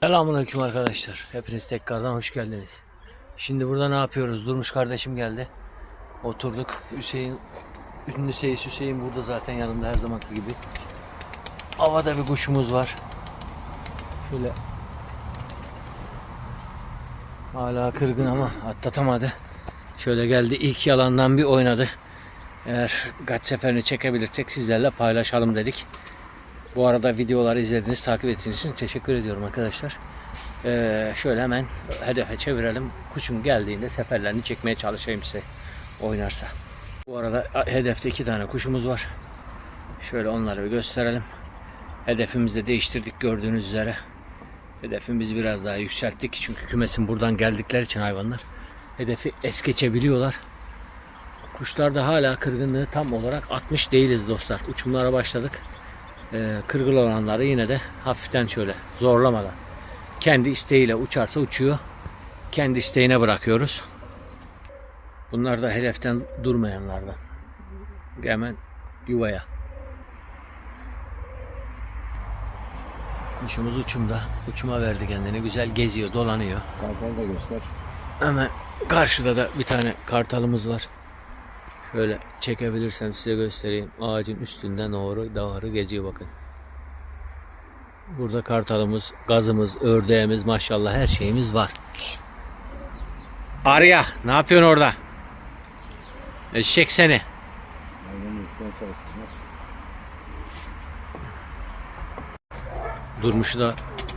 Selamünaleyküm arkadaşlar. Hepiniz tekrardan hoş geldiniz. Şimdi burada ne yapıyoruz? Durmuş kardeşim geldi. Oturduk. Hüseyin, ünlü seyis Hüseyin burada zaten yanımda her zamanki gibi. Havada bir kuşumuz var. Şöyle hala kırgın ama atlatamadı. Şöyle geldi ilk yalandan bir oynadı. Eğer kaç seferini çekebilirsek sizlerle paylaşalım dedik. Bu arada videoları izlediğiniz, takip ettiğiniz için teşekkür ediyorum arkadaşlar. Ee, şöyle hemen hedefe çevirelim. Kuşum geldiğinde seferlerini çekmeye çalışayım size oynarsa. Bu arada hedefte iki tane kuşumuz var. Şöyle onları bir gösterelim. Hedefimizi de değiştirdik gördüğünüz üzere. Hedefimizi biraz daha yükselttik. Çünkü kümesin buradan geldikleri için hayvanlar hedefi es geçebiliyorlar. Kuşlarda hala kırgınlığı tam olarak atmış değiliz dostlar. Uçumlara başladık e, kırgıl olanları yine de hafiften şöyle zorlamadan kendi isteğiyle uçarsa uçuyor. Kendi isteğine bırakıyoruz. Bunlar da hedeften durmayanlardan. Hemen yuvaya. Kuşumuz uçumda. Uçuma verdi kendini. Güzel geziyor, dolanıyor. Kartal da göster. Hemen karşıda da bir tane kartalımız var. Şöyle çekebilirsem size göstereyim. Ağacın üstünden doğru doğru geziyor bakın. Burada kartalımız, gazımız, ördeğimiz maşallah her şeyimiz var. Arya ne yapıyorsun orada? Eşek seni. Durmuşu da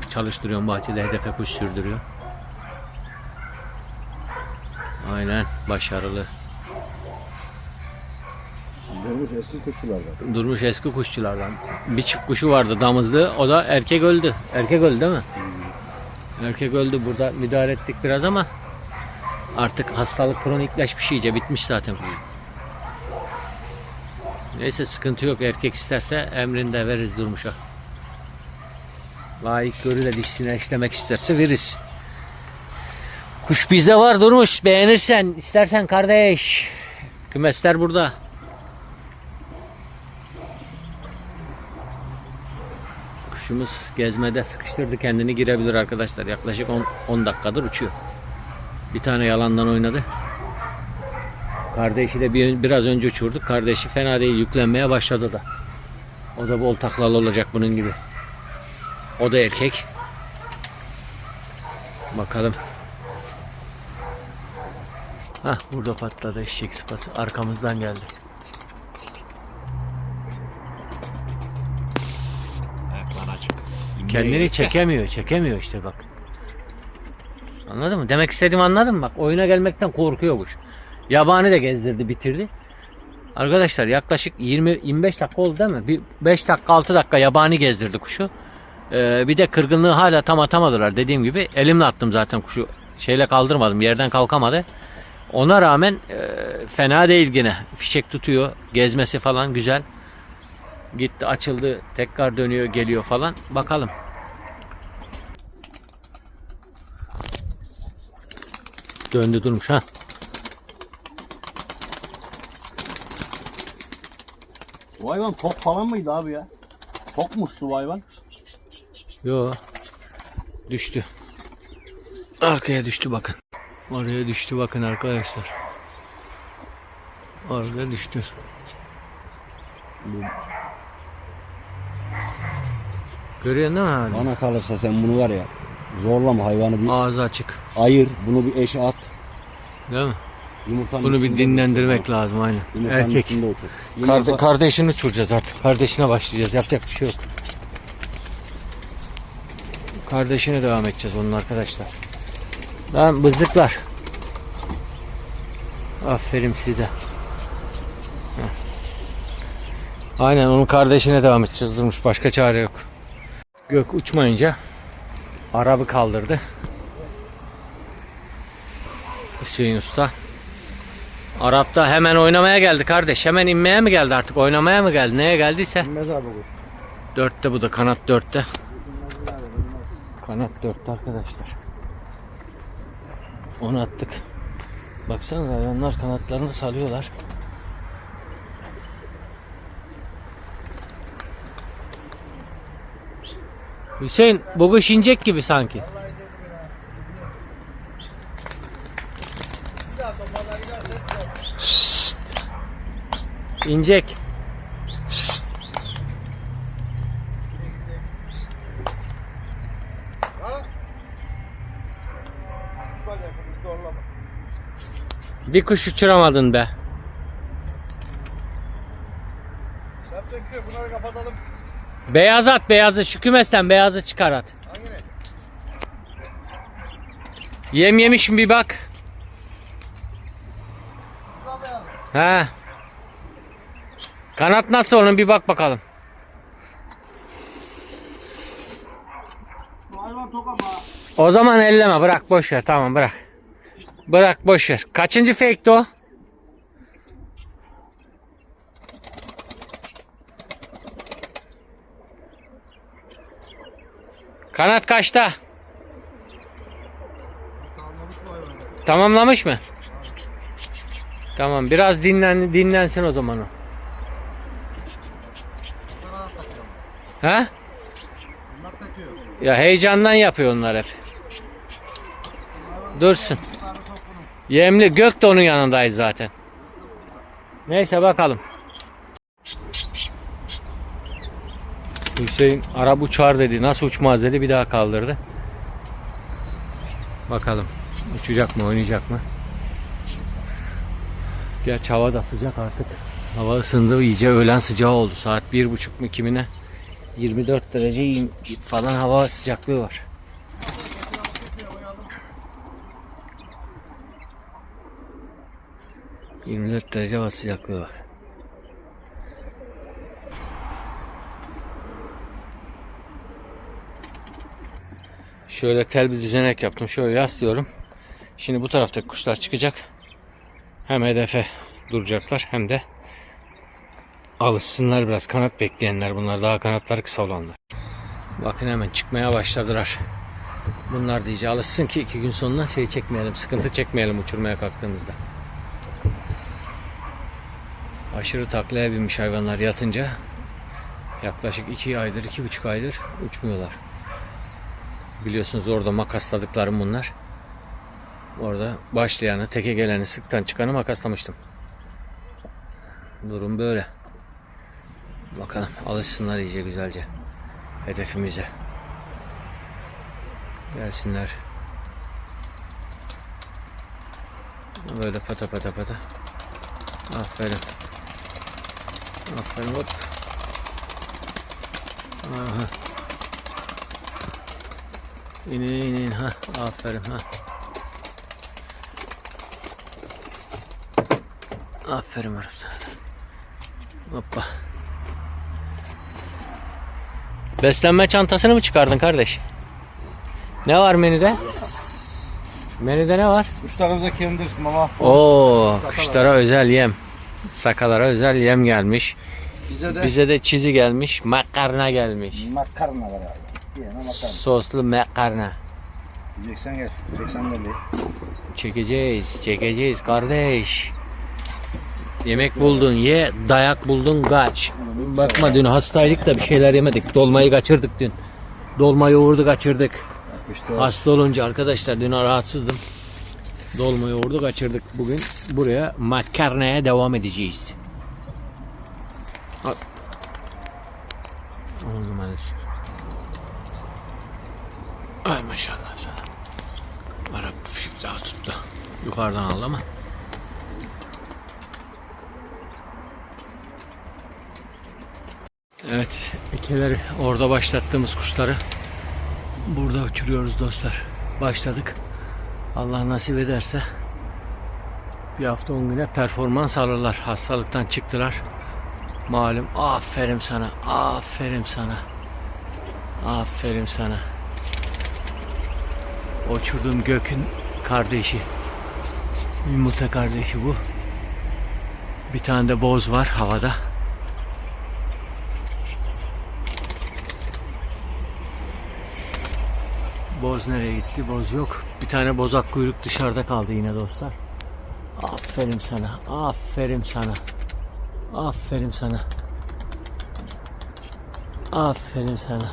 çalıştırıyorum bahçede hedefe kuş sürdürüyor. Aynen başarılı. Durmuş eski kuşçulardan. Durmuş eski kuşçulardan. Bir çift kuşu vardı damızlı. O da erkek öldü. Erkek öldü değil mi? Erkek öldü. Burada müdahale ettik biraz ama artık hastalık kronikleşmiş iyice. Bitmiş zaten kuş. Neyse sıkıntı yok. Erkek isterse emrinde veririz Durmuş'a. Layık görüle dişine işlemek isterse veririz. Kuş bizde var Durmuş. Beğenirsen, istersen kardeş. Kümesler burada. Kuşumuz gezmede sıkıştırdı kendini girebilir arkadaşlar. Yaklaşık 10, 10 dakikadır uçuyor. Bir tane yalandan oynadı. Kardeşi de bir, biraz önce uçurduk. Kardeşi fena değil yüklenmeye başladı da. O da bol taklalı olacak bunun gibi. O da erkek. Bakalım. Hah burada patladı eşek sıpası. Arkamızdan geldi. Kendini çekemiyor, çekemiyor işte bak. Anladın mı? Demek istediğimi anladın mı? Bak oyuna gelmekten korkuyor kuş. Yabani de gezdirdi, bitirdi. Arkadaşlar yaklaşık 20-25 dakika oldu değil mi? Bir 5 dakika 6 dakika yabani gezdirdi kuşu. Ee, bir de kırgınlığı hala tam atamadılar. Dediğim gibi elimle attım zaten kuşu. Şeyle kaldırmadım. Yerden kalkamadı. Ona rağmen e, fena değil yine. Fişek tutuyor. Gezmesi falan güzel. Gitti açıldı. Tekrar dönüyor geliyor falan. Bakalım. Döndü durmuş ha. Bu hayvan tok falan mıydı abi ya? Tokmuş bu hayvan. Yo. Düştü. Arkaya düştü bakın. Oraya düştü bakın arkadaşlar. Oraya düştü. Görüyorsun değil mi abi? Bana kalırsa sen bunu var ya zorlama hayvanı bir Ağzı açık. ayır bunu bir eşe at. Değil mi? Yumurtanın Bunu bir üstünde dinlendirmek uçur. lazım aynen. Yumurtanın Erkek. üstünde uçur. Karde- kardeşini uçuracağız artık. Kardeşine başlayacağız. Yapacak bir şey yok. Kardeşine devam edeceğiz onun arkadaşlar. Ben bızlıklar. Aferin size. Heh. Aynen onun kardeşine devam edeceğiz. Durmuş başka çare yok. Gök uçmayınca arabı kaldırdı. Hüseyin Usta. Arap da hemen oynamaya geldi kardeş. Hemen inmeye mi geldi artık? Oynamaya mı geldi? Neye geldiyse. Bilmez abi kuş. Dörtte bu da kanat dörtte. Kanat dörtte arkadaşlar. Onu attık. Baksana hayvanlar kanatlarını salıyorlar. Hüseyin bu kuş inecek gibi sanki. İnecek. Bir kuş uçuramadın be. Yapacak bir şey yok. Bunları kapatalım. Beyaz at beyazı şu beyazı çıkar at. Hangine? Yem yemiş mi bir bak. He. Kanat nasıl onun bir bak bakalım. O zaman elleme bırak boş ver tamam bırak. Bırak boş ver. Kaçıncı fake'ti o? Kanat kaçta? Tamamlamış mı? Tamam biraz dinlen dinlensin o zaman o. Takıyor. Ya heyecandan yapıyor onlar hep. Dursun. Yemli gök de onun yanındayız zaten. Neyse bakalım. Hüseyin Arap uçar dedi. Nasıl uçmaz dedi. Bir daha kaldırdı. Bakalım. Uçacak mı oynayacak mı? Gerçi hava da sıcak artık. Hava ısındı iyice öğlen sıcağı oldu. Saat bir buçuk mu kimine? 24 derece falan hava sıcaklığı var. 24 derece hava sıcaklığı var. Şöyle tel bir düzenek yaptım. Şöyle yaslıyorum. Şimdi bu taraftaki kuşlar çıkacak. Hem hedefe duracaklar hem de alışsınlar biraz. Kanat bekleyenler bunlar. Daha kanatları kısa olanlar. Bakın hemen çıkmaya başladılar. Bunlar da iyice alışsın ki iki gün sonra şey çekmeyelim, sıkıntı çekmeyelim uçurmaya kalktığımızda. Aşırı taklaya binmiş hayvanlar yatınca yaklaşık iki aydır, iki buçuk aydır uçmuyorlar. Biliyorsunuz orada makasladıklarım bunlar. Orada başlayanı, teke geleni, sıktan çıkanı makaslamıştım. Durum böyle. Bakalım alışsınlar iyice güzelce hedefimize. Gelsinler. Böyle pata pata pata. Aferin. Aferin hop. Aha. İnin inin ha. Aferin ha. Aferin oğlum sana. da. Hoppa. Beslenme çantasını mı çıkardın kardeş? Ne var menüde? Menüde ne var? Kuşlarımıza kendir mama. Oo, kuşlara özel yem. Sakalara özel yem gelmiş. Bize de Bize de çizi gelmiş, makarna gelmiş. makarna var abi. Makarna. Soslu makarna. Yiyeceksen gel. Yiyeceksen de. Çekeceğiz, çekeceğiz kardeş. Yemek buldun ye, dayak buldun kaç. Bakma dün hastaydık da bir şeyler yemedik. Dolmayı kaçırdık dün. Dolma yoğurdu kaçırdık. İşte Hasta olunca arkadaşlar dün rahatsızdım. Dolma yoğurdu kaçırdık. Bugün buraya makarnaya devam edeceğiz. Al. Ay maşallah sana. Arap fişik daha tuttu. Yukarıdan aldı ama. Evet, ikileri orada başlattığımız kuşları burada uçuruyoruz dostlar. Başladık. Allah nasip ederse bir hafta on güne performans alırlar. Hastalıktan çıktılar. Malum aferin sana. Aferin sana. Aferin sana. Uçurduğum Gök'ün kardeşi. Yumurta kardeşi bu. Bir tane de boz var havada. Boz nereye gitti? Boz yok. Bir tane bozak kuyruk dışarıda kaldı yine dostlar. Aferin sana. Aferin sana. Aferin sana. Aferin sana.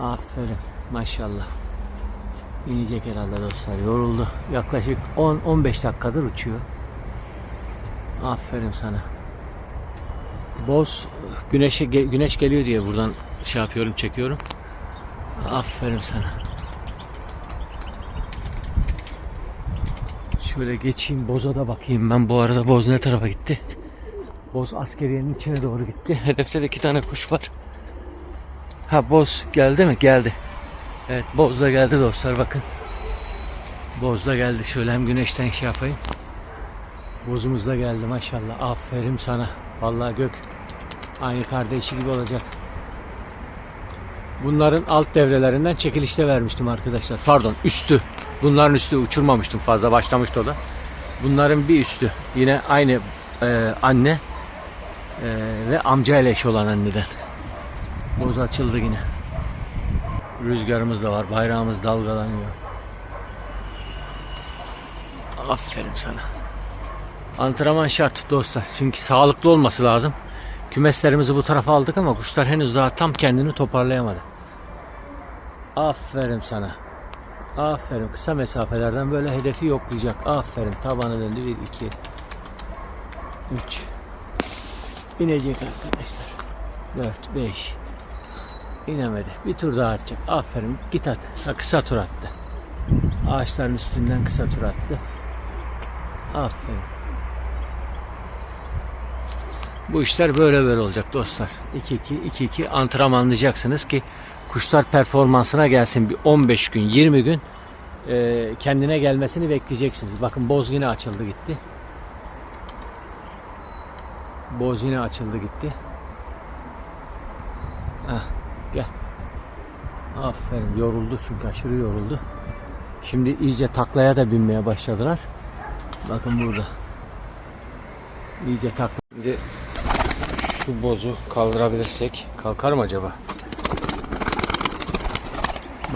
Aferin. Maşallah. İnecek herhalde dostlar. Yoruldu. Yaklaşık 10-15 dakikadır uçuyor. Aferin sana. Boz güneşe güneş geliyor diye buradan şey yapıyorum, çekiyorum. Aferin sana. Şöyle geçeyim boza da bakayım ben bu arada boz ne tarafa gitti? Boz askeriyenin içine doğru gitti. Hedefte de iki tane kuş var. Ha boz geldi mi? Geldi. Evet boz da geldi dostlar bakın. Boz da geldi. Şöyle hem güneşten şey yapayım. Bozumuz da geldi maşallah. Aferin sana. Vallahi gök. Aynı kardeşi gibi olacak. Bunların alt devrelerinden çekilişte vermiştim arkadaşlar. Pardon üstü. Bunların üstü uçurmamıştım fazla başlamıştı o da. Bunların bir üstü. Yine aynı e, anne e, ve amca ile eşi olan anneden. Boz açıldı yine. Rüzgarımız da var. Bayrağımız dalgalanıyor. Aferin sana. Antrenman şart dostlar. Çünkü sağlıklı olması lazım. Kümeslerimizi bu tarafa aldık ama kuşlar henüz daha tam kendini toparlayamadı. Aferin sana. Aferin. Kısa mesafelerden böyle hedefi yoklayacak. Aferin. Tabanı döndü. 1, 2, 3. İnecek arkadaşlar. 4, 5. İnemedi. Bir tur daha atacak. Aferin. Git at. Ha, kısa tur attı. Ağaçların üstünden kısa tur attı. Aferin. Bu işler böyle böyle olacak dostlar. 2-2, 2-2 antrenmanlayacaksınız ki kuşlar performansına gelsin. Bir 15 gün, 20 gün e, kendine gelmesini bekleyeceksiniz. Bakın boz yine açıldı gitti. Boz yine açıldı gitti. Heh. Aferin yoruldu çünkü aşırı yoruldu. Şimdi iyice taklaya da binmeye başladılar. Bakın burada. İyice takla. Şimdi şu bozu kaldırabilirsek kalkar mı acaba?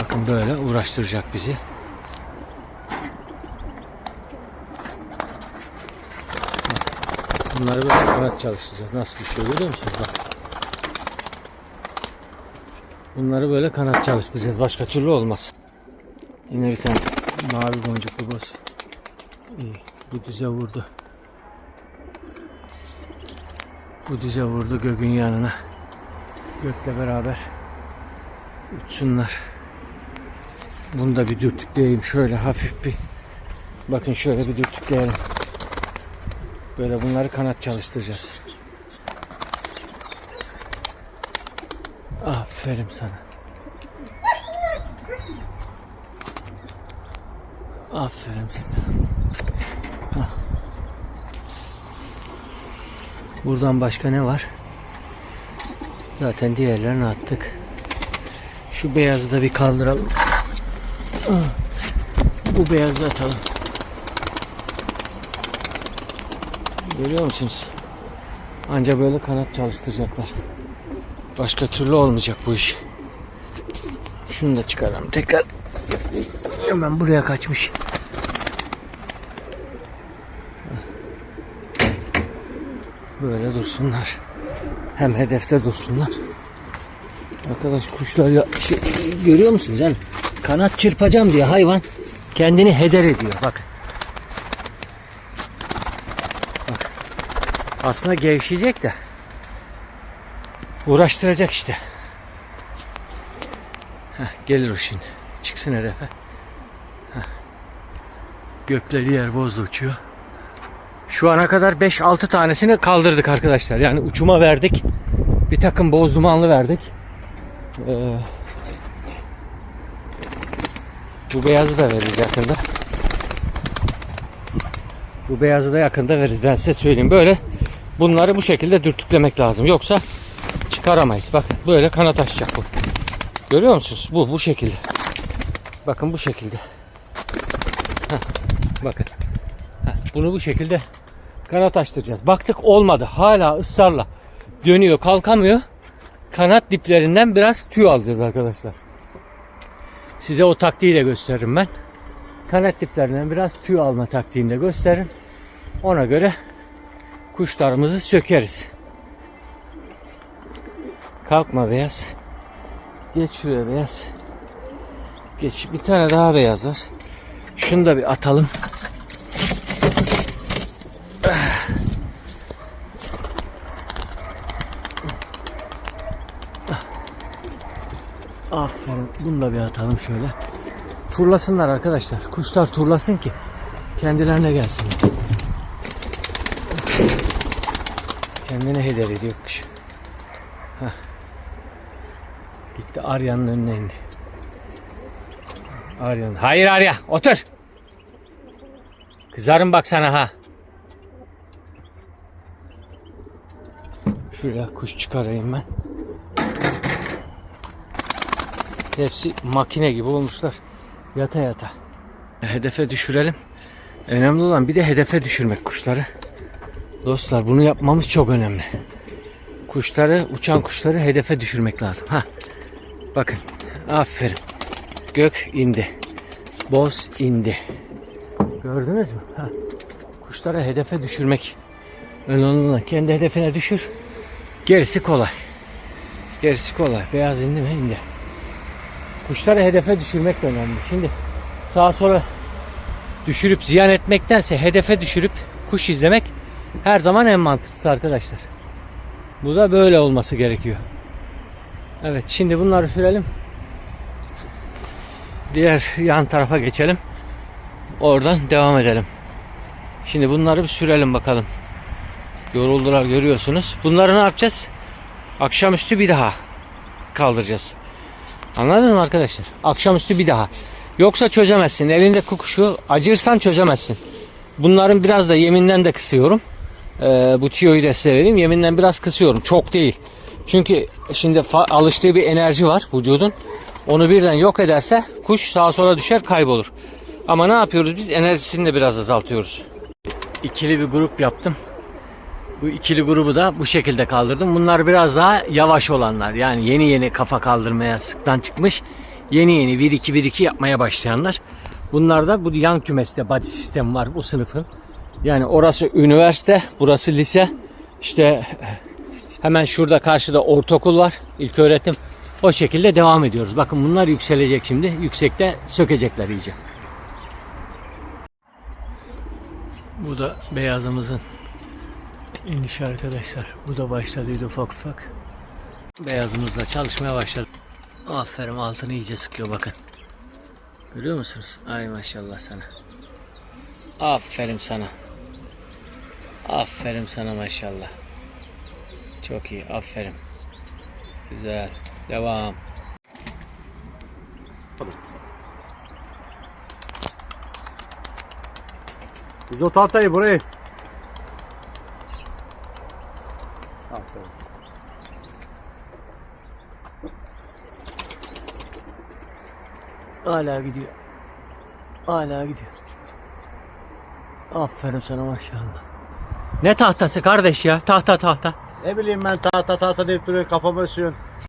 Bakın böyle uğraştıracak bizi. Bunları böyle kanat çalıştıracağız. Nasıl düşüyor görüyor musunuz? Bak. Bunları böyle kanat çalıştıracağız. Başka türlü olmaz. Yine bir tane mavi boncuklu boz. İyi. Bu düze vurdu. Bu düze vurdu göğün yanına. Gökle beraber uçsunlar. Bunu da bir dürtükleyeyim. Şöyle hafif bir bakın şöyle bir dürtükleyelim. Böyle bunları kanat çalıştıracağız. Aferin sana. Aferin size. Hah. Buradan başka ne var? Zaten diğerlerini attık. Şu beyazı da bir kaldıralım. Ah. Bu beyazı atalım. Görüyor musunuz? Anca böyle kanat çalıştıracaklar. Başka türlü olmayacak bu iş. Şunu da çıkaralım tekrar. Hemen buraya kaçmış. Böyle dursunlar. Hem hedefte dursunlar. Arkadaş kuşlar ya şey, görüyor musunuz yani kanat çırpacağım diye hayvan kendini heder ediyor bak. Bak. Aslında gevşeyecek de uğraştıracak işte. Heh, gelir o şimdi. Çıksın hedefe. Heh. Gökleri yer bozdu uçuyor. Şu ana kadar 5-6 tanesini kaldırdık arkadaşlar. Yani uçuma verdik. Bir takım boz dumanlı verdik. Ee, bu beyazı da veririz yakında. Bu beyazı da yakında veririz. Ben size söyleyeyim. Böyle bunları bu şekilde dürtüklemek lazım. Yoksa çıkaramayız. Bakın böyle kanat açacak bu. Görüyor musunuz? Bu bu şekilde. Bakın bu şekilde. Heh, bakın. Heh, bunu bu şekilde kanat açtıracağız. Baktık olmadı. Hala ısrarla dönüyor, kalkamıyor. Kanat diplerinden biraz tüy alacağız arkadaşlar. Size o taktiği de gösteririm ben. Kanat diplerinden biraz tüy alma taktiğini de gösteririm. Ona göre kuşlarımızı sökeriz. Kalkma beyaz. Geç şuraya beyaz. Geç. Bir tane daha beyaz var. Şunu da bir atalım. Aferin. Bunu da bir atalım şöyle. Turlasınlar arkadaşlar. Kuşlar turlasın ki kendilerine gelsin. Kendine heder ediyor kuş. Hah. Gitti Arya'nın önüne indi. Arya'nın. Hayır Arya otur. Kızarım bak sana ha. Şuraya kuş çıkarayım ben. Hepsi makine gibi olmuşlar. Yata yata. Hedefe düşürelim. Önemli olan bir de hedefe düşürmek kuşları. Dostlar bunu yapmamız çok önemli. Kuşları, uçan kuşları hedefe düşürmek lazım. Ha. Bakın. Aferin. Gök indi. Boz indi. Gördünüz mü? Ha. Kuşları hedefe düşürmek. Olan kendi hedefine düşür. Gerisi kolay. Gerisi kolay. Beyaz indi mi? İndi. Kuşları hedefe düşürmek de önemli. Şimdi sağa sola düşürüp ziyan etmektense hedefe düşürüp kuş izlemek her zaman en mantıklısı arkadaşlar. Bu da böyle olması gerekiyor. Evet şimdi bunları sürelim. Diğer yan tarafa geçelim. Oradan devam edelim. Şimdi bunları bir sürelim bakalım. Yoruldular görüyorsunuz. Bunları ne yapacağız? Akşamüstü bir daha kaldıracağız. Anladınız mı arkadaşlar? Akşamüstü bir daha. Yoksa çözemezsin. Elinde kukuşu acırsan çözemezsin. Bunların biraz da yeminden de kısıyorum. Ee, bu tüyoyu da size vereyim. Yeminden biraz kısıyorum. Çok değil. Çünkü şimdi alıştığı bir enerji var vücudun. Onu birden yok ederse kuş sağa sola düşer kaybolur. Ama ne yapıyoruz biz? Enerjisini de biraz azaltıyoruz. İkili bir grup yaptım. Bu ikili grubu da bu şekilde kaldırdım. Bunlar biraz daha yavaş olanlar. Yani yeni yeni kafa kaldırmaya sıktan çıkmış. Yeni yeni 1-2-1-2 yapmaya başlayanlar. Bunlar da bu yan kümeste body sistemi var bu sınıfın. Yani orası üniversite, burası lise. İşte hemen şurada karşıda ortaokul var. İlk öğretim. O şekilde devam ediyoruz. Bakın bunlar yükselecek şimdi. Yüksekte sökecekler iyice. Bu da beyazımızın İniş arkadaşlar. Bu da başladıydı ufak ufak. Beyazımızla çalışmaya başladı. Aferin altını iyice sıkıyor bakın. Görüyor musunuz? Ay maşallah sana. Aferin sana. Aferin sana maşallah. Çok iyi. Aferin. Güzel. Devam. O tahtayı burayı. Aferin. Hala gidiyor. Hala gidiyor. Aferin sana maşallah. Ne tahtası kardeş ya? Tahta tahta. Ne bileyim ben tahta tahta deyip duruyor kafama ısıyorsun.